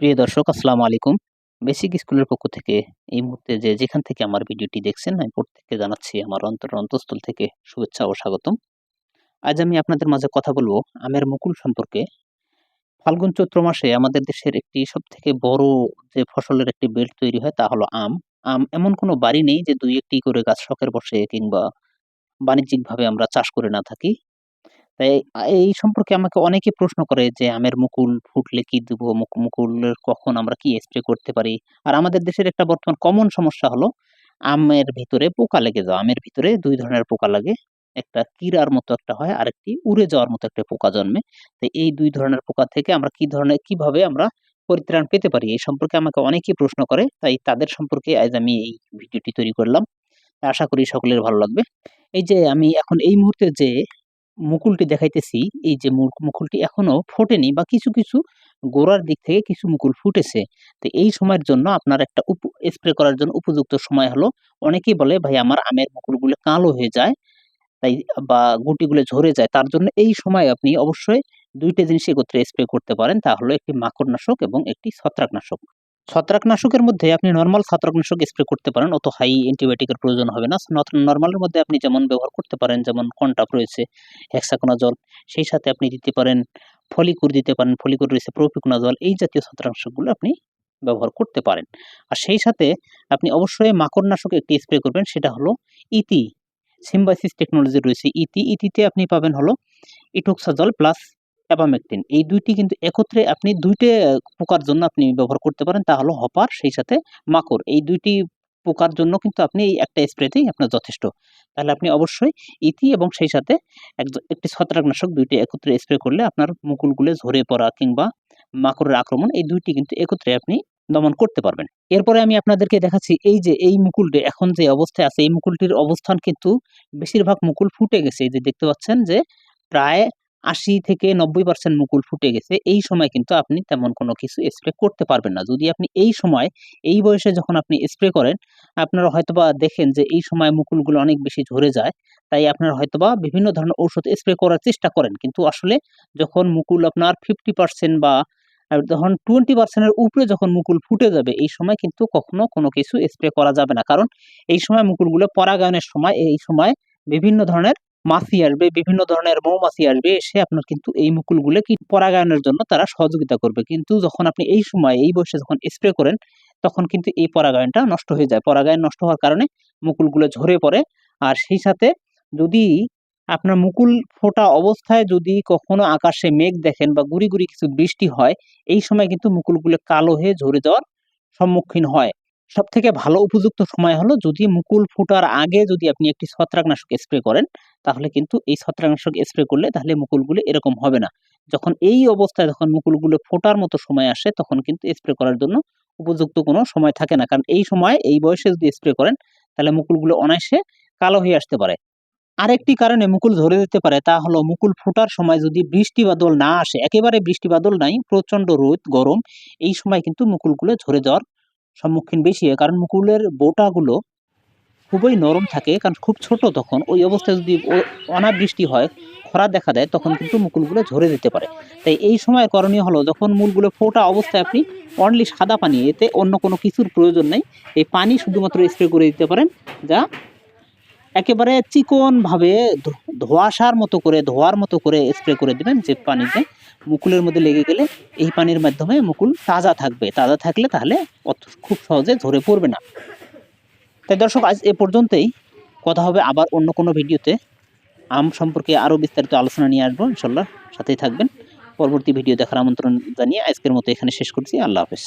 প্রিয় দর্শক, আসসালামু আলাইকুম। বেসিক স্কুলের পক্ষ থেকে এই মুহূর্তে যে যেখান থেকে আমার ভিডিওটি দেখছেন, আমি প্রত্যেককে জানাচ্ছি আমার অন্তর অন্তঃস্থল থেকে শুভেচ্ছা ও স্বাগতম। আজ আমি আপনাদের মাঝে কথা বলব আমের মুকুল সম্পর্কে। ফাল্গুন চৈত্র মাসে আমাদের দেশের একটি সব থেকে বড় যে ফসলের একটি বেল্ট তৈরি হয় তা হলো আম। আম এমন কোনো বাড়ি নেই যে দুই একটি করে গাছ শখের বসে কিংবা বাণিজ্যিকভাবে আমরা চাষ করে না থাকি। তাই এই সম্পর্কে আমাকে অনেকে প্রশ্ন করে যে আমের মুকুল ফুটলে কি দিব? মুক মুকুলের কখন আমরা কি স্প্রে করতে পারি? আর আমাদের দেশের একটা বর্তমান কমন সমস্যা হলো আমের ভিতরে পোকা লেগে যাওয়া। আমের ভিতরে দুই ধরনের পোকা লাগে। একটা কিরার মতো একটা হয়, আর একটি উড়ে যাওয়ার মতো একটা পোকা জন্মে। তো এই দুই ধরনের পোকা থেকে আমরা কি ধরনের কীভাবে আমরা পরিত্রাণ পেতে পারি? এই সম্পর্কে আমাকে অনেকেই প্রশ্ন করে। তাই তাদের সম্পর্কে আজ আমি এই ভিডিওটি তৈরি করলাম। আশা করি সকলের ভালো লাগবে। এই যে আমি এখন এই মুহূর্তে যে মুকুলটি দেখাইতেছি, এই যে মুক মুকুলটি এখনও ফোটেনি বা কিছু, কিছু গোড়ার দিক থেকে কিছু মুকুল ফুটেছে। তো এই সময়ের জন্য আপনার একটা স্প্রে করার জন্য উপযুক্ত সময় হলো অনেকেই বলে, "ভাই আমার আমের মুকুলগুলো কালো হয়ে যায়, তাই বা গুটিগুলো ঝরে যায়।" তার জন্য এই সময় আপনি অবশ্যই দুইটা জিনিস একত্রে স্প্রে করতে পারেন। তা হলো একটি মাকড়নাশক এবং একটি ছত্রাকনাশক। ছত্রাকনাশকের মধ্যে আপনি নরমাল ছত্রাকনাশক স্প্রে করতে পারেন। অত হাই অ্যান্টিবায়োটিকের প্রয়োজন হবে না। নরমালের মধ্যে আপনি যেমন ব্যবহার করতে পারেন, যেমন কন্টাপ রয়েছে, হেক্সাকোনাজল, সেই সাথে আপনি দিতে পারেন ফলিকুর দিতে পারেন, ফলিকুর রয়েছে প্রোপিকোনাজল, এই জাতীয় ছত্রাকনাশকগুলো আপনি ব্যবহার করতে পারেন। আর সেই সাথে আপনি অবশ্যই মাকড়নাশক একটি স্প্রে করবেন, সেটা হলো ইতি। সিম্বাইসিস টেকনোলজি রয়েছে ইতি। ইতিতে আপনি পাবেন হলো ইটোক্সাজল প্লাস অ্যাবামেকটিন। এই দুইটি কিন্তু একত্রে আপনি ২ টে পোকার জন্য আপনি ব্যবহার করতে পারেন। তা হলো হপার, সেই সাথে মাকড়। এই দুইটি পোকার জন্য কিন্তু আপনি এই একটা স্প্রেতেই আপনার যথেষ্ট। তাহলে আপনি অবশ্যই ইতি এবং সেই সাথে একটি ছত্রাকনাশক দুইটি একত্রে স্প্রে করলে আপনার মুকুলগুলো ঝরে পড়া কিংবা মাকড়ের আক্রমণ এই দুইটি কিন্তু একত্রে আপনি দমন করতে পারবেন। এরপরে আমি আপনাদেরকে দেখাচ্ছি এই যে এই মুকুলটি এখন যে অবস্থায় আছে, এই মুকুলটির অবস্থান কিন্তু বেশিরভাগ মুকুল ফুটে গেছে। এই যে দেখতে পাচ্ছেন যে প্রায় ৮০ থেকে ৯০% মুকুল ফুটে গেছে। এই সময় কিন্তু আপনি তেমন কোনো কিছু স্প্রে করতে পারবেন না। যদি আপনি এই সময়, এই বয়সে যখন আপনি স্প্রে করেন, আপনারা হয়তোবা দেখেন যে এই সময় মুকুলগুলো অনেক বেশি ঝরে যায়। তাই আপনারা হয়তোবা বিভিন্ন ধরনের ঔষধ স্প্রে করার চেষ্টা করেন। কিন্তু আসলে যখন মুকুল আপনার 50% বা আ যখন 20% এর উপরে যখন মুকুল ফুটে যাবে, এই সময় কিন্তু কখনো কোনো কিছু স্প্রে করা যাবে না। কারণ এই সময় মুকুলগুলো পরাগায়নের সময়, এই সময় বিভিন্ন ধরনের মাছি আসবে, বিভিন্ন ধরনের মৌমাছি আসবে, এসে আপনার কিন্তু এই মুকুলগুলো কি পরাগায়নের জন্য তারা সহযোগিতা করবে। কিন্তু যখন আপনি এই সময়, এই বয়সে যখন স্প্রে করেন, তখন কিন্তু এই পরাগায়নটা নষ্ট হয়ে যায়। পরাগায়ন নষ্ট হওয়ার কারণে মুকুলগুলো ঝরে পড়ে। আর সেই সাথে যদি আপনার মুকুল ফোটা অবস্থায় যদি কখনো আকাশে মেঘ দেখেন বা গুঁড়ি, গুঁড়ি কিছু বৃষ্টি হয়, এই সময় কিন্তু মুকুলগুলো কালো হয়ে ঝরে যাওয়ার সম্মুখীন হয়। সবথেকে ভালো উপযুক্ত সময় হলো যদি মুকুল ফোটার আগে যদি আপনি একটি ছত্রাকনাশক স্প্রে করেন, তাহলে কিন্তু এই ছত্রাকনাশক স্প্রে করলে তাহলে মুকুলগুলো এরকম হবে না। যখন এই অবস্থায় যখন মুকুলগুলো ফোটার মতো সময় আসে, তখন কিন্তু স্প্রে করার জন্য উপযুক্ত কোনো সময় থাকে না। কারণ এই সময়, এই বয়সে যদি স্প্রে করেন, তাহলে মুকুলগুলো অনায়াসে কালো হয়ে আসতে পারে। আরেকটি কারণে মুকুল ঝরে যেতে পারে, তা হলো মুকুল ফোটার সময় যদি বৃষ্টি বাদল না আসে, একেবারে বৃষ্টি বাদল নাই, প্রচণ্ড রোদ, গরম, এই সময় কিন্তু মুকুলগুলো ঝরে যাওয়ার সম্মুখীন বেশি হয়। কারণ মুকুলের বোটাগুলো খুবই নরম থাকে, কারণ খুব ছোট তখন। ওই অবস্থায় যদি অনাবৃষ্টি হয়, খরা দেখা দেয়, তখন কিন্তু মুকুলগুলো ঝরে যেতে পারে। তাই এই সময় করণীয় হলো যখন মূলগুলো ফোটা অবস্থায় আপনি অনলি সাদা পানি, এতে অন্য কোনো কিছুর প্রয়োজন নেই। এই পানি শুধুমাত্র স্প্রে করে দিতে পারেন, যা একেবারে চিকনভাবে ধোঁয়াশার মতো করে, ধোঁয়ার মতো করে স্প্রে করে দেবেন যে পানিতে মুকুলের মধ্যে লেগে গেলে এই পানির মাধ্যমে মুকুল তাজা থাকবে। তাজা থাকলে তাহলে অত খুব সহজে ঝরে পড়বে না। তাই দর্শক, আজ এ পর্যন্তই। কথা হবে আবার অন্য কোনো ভিডিওতে। আম সম্পর্কে আরও বিস্তারিত আলোচনা নিয়ে আসব ইনশাল্লাহ। সাথেই থাকবেন। পরবর্তী ভিডিও দেখার আমন্ত্রণ জানিয়ে আজকের মতো এখানে শেষ করছি। আল্লাহ হাফেজ।